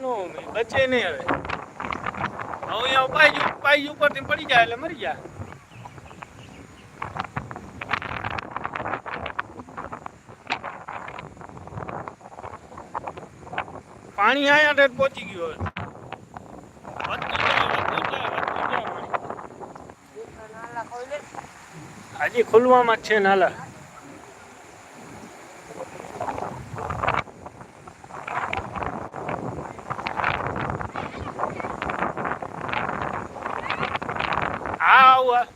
નો બચે નહીં હવે હવે અહીંયા પાઈ પાઈ ઉપરથી પડી જાય એટલે મરી જાય. પાણી આયા પહોંચી ગયું હવે. હજી ખુલવામાં જ છે નાલા હા આવું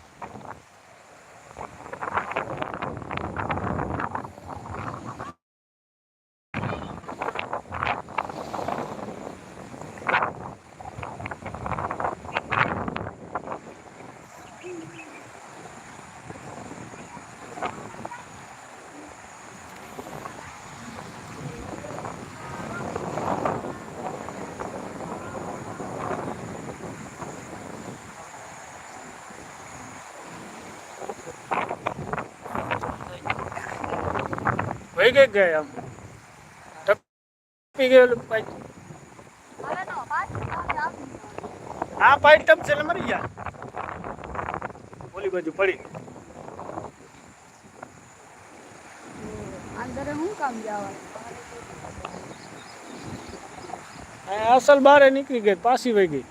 વહી ગઈ ગયા આમ ટપી ગયેલું પાઇપ આ પાઇપ ટપશે એટલે મરી ગયા ઓલી બાજુ પડી અંદર હું કામ જવાનું આ અસલ બારે નીકળી ગઈ પાછી વહી ગઈ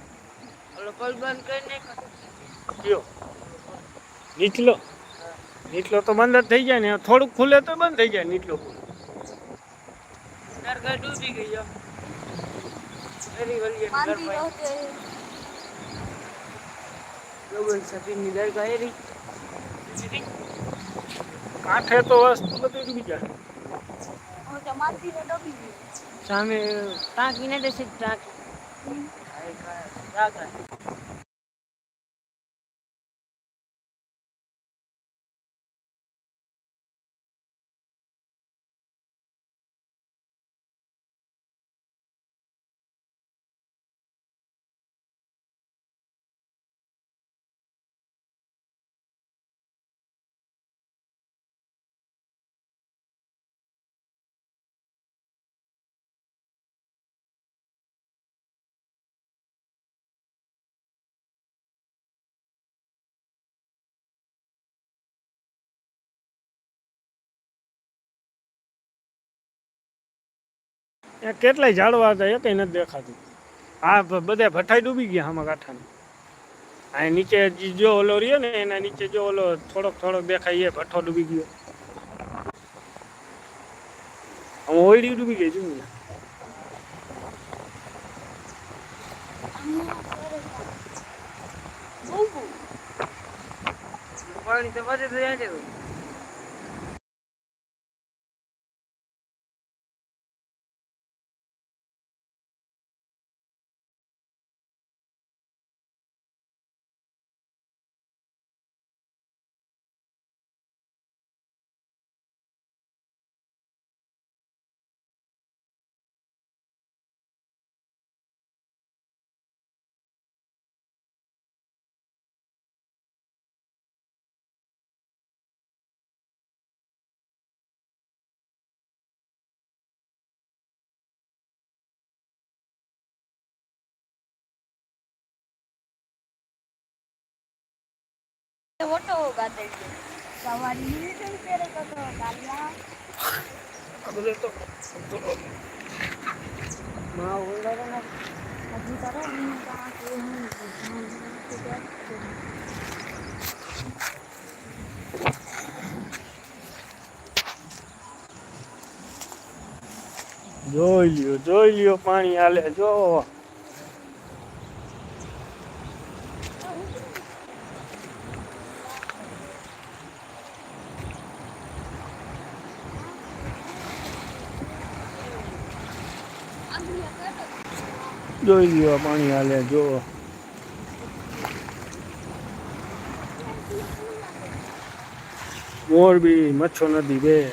ઓલો કોલ બંધ કરીને કયો નીચલો નીચલો તો બંધ જ થઈ જાય ને થોડુંક ખુલે તો બંધ થઈ જાય નીટલો ખુલે. ડૂબી સફીની કાંઠે તો વસ્તુ બધું ડૂબી જાય. સામે ટાંકીને દેશે ટાંકી. ત્યાં કેટલાય ઝાડવા હતા એ કંઈ નથી દેખાતું. હા બધા ભઠાઈ ડૂબી ગયા આમાં કાંઠાને આ નીચે જો ઓલો રહ્યો ને, એના નીચે જો ઓલો થોડોક થોડોક દેખાય, એ ભઠ્ઠો ડૂબી ગયો. હું ઓયડી ડૂબી ગઈ છું પાણી તો વધે તો જાય ફોટો ગાતે સવારી નહીં ત્યારે કતો કાલિયા તો માં ઓલા ના હજી તારો હું કાં કે હું જોઈ લ્યો જોઈ લ્યો પાણી હાલે જો. જોઈ ગયો પાણી હાલે જો. મોરબી મચ્છો નદી બે.